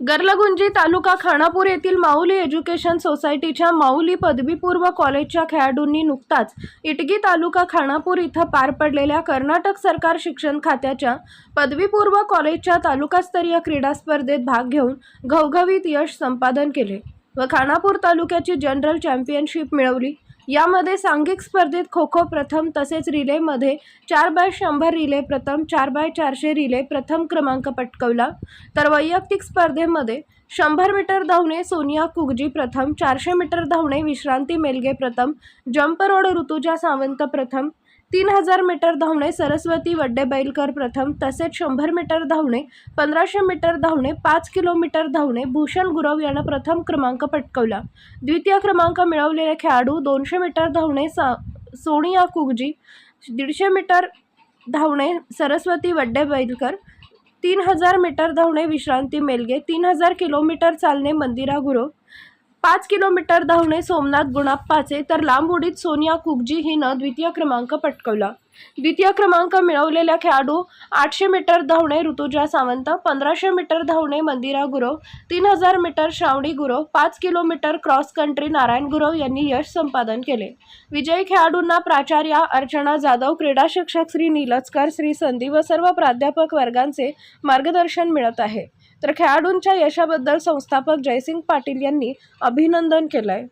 गर्लगुंजी तालुका खानापूर येथील माऊली एज्युकेशन सोसायटीच्या माऊली पदवीपूर्व कॉलेजच्या खेळाडूंनी नुकताच इटगी तालुका खानापूर इथं पार पडलेल्या कर्नाटक सरकार शिक्षण खात्याच्या पदवीपूर्व कॉलेजच्या तालुकास्तरीय क्रीडा स्पर्धेत भाग घेऊन घवघवीत यश संपादन केले व खानापूर तालुक्याची जनरल चॅम्पियनशिप मिळवली. यामध्ये सांघिक स्पर्धेत खो खो प्रथम तसेच रिलेमध्ये चार बाय शंभर रिले प्रथम चार बाय चारशे रिले प्रथम क्रमांक पटकवला. तर वैयक्तिक स्पर्धेमध्ये शंभर मीटर धावणे सोनिया कुगजी प्रथम चारशे मीटर धावणे विश्रांती मेलगे प्रथम जंप रोड ऋतुजा सावंत प्रथम तीन हजार मीटर धावणे सरस्वती वड्डेबैलकर प्रथम तसेच शंभर मीटर धावणे पंधराशे मीटर धावणे पाच किलोमीटर धावणे भूषण गुरव यानं प्रथम क्रमांक पटकवला. द्वितीय क्रमांक मिळवलेले खेळाडू दोनशे मीटर धावणे सा सोनिया कुगजी दीडशे मीटर धावणे सरस्वती वड्डेबैलकर तीन हजार मीटर धावणे विश्रांती मेलगे तीन हजार किलोमीटर चालणे मंदिरा गुरव पाच किलोमीटर धावणे सोमनाथ गुणाप्पाचे तर लांब उडीत सोनिया कुगजी हिनं द्वितीय क्रमांक पटकवला. द्वितीय क्रमांक मिळवलेल्या खेळाडू आठशे मीटर धावणे ऋतुजा सावंत पंधराशे मीटर धावणे मंदिरा गुरव तीन हजार मीटर श्रावणी गुरव पाच kilometre cross country Narayan Gurav यांनी यश संपादन केले. विजयी खेळाडूंना प्राचार्या अर्चना जाधव क्रीडा शिक्षक श्री नीलचकर श्री संधी व सर्व प्राध्यापक वर्गांचे मार्गदर्शन मिळत आहे. तर खेळाडूंच्या यशाबद्दल संस्थापक जयसिंग पाटील यांनी अभिनंदन केलंय.